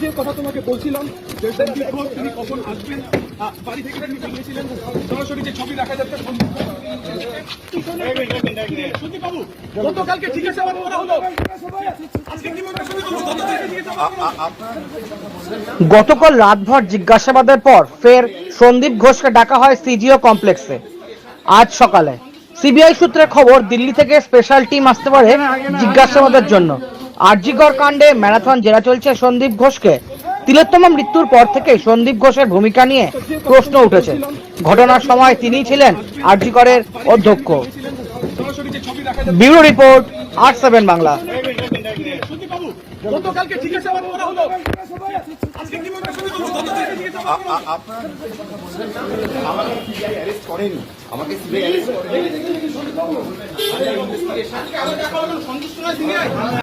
যে কথা তোমাকে বলছিলাম যে সন্দীপ ঘোষ তিনি কখন আসবেন? বাড়ি থেকে তিনি বেরিয়েছিলেন। সরাসরি যে ছবি দেখা যাচ্ছে সন্দীপ বাবু? গতকালকে জিজ্ঞাসাবাদ করা হলো। গতকাল রাতভর জিজ্ঞাসাবাদের পর ফের সন্দীপ ঘোষকে ডাকা হয় সিজিও কমপ্লেক্সে আজ সকালে। সিবিআই সূত্রে খবর দিল্লি থেকে স্পেশাল টিম আসতে পারে জিজ্ঞাসাবাদের জন্য। আরজিগড় কাণ্ডে ম্যারাথন জেরা চলছে সন্দীপ ঘোষকে। তিলোত্তম মৃত্যুর পর থেকে সন্দীপ ঘোষের ভূমিকা নিয়ে প্রশ্ন উঠেছে। ঘটনার সময় তিনিই ছিলেন আরজিগড়ের অধ্যক্ষ। ব্যুরো রিপোর্ট, আট সেভেন বাংলা।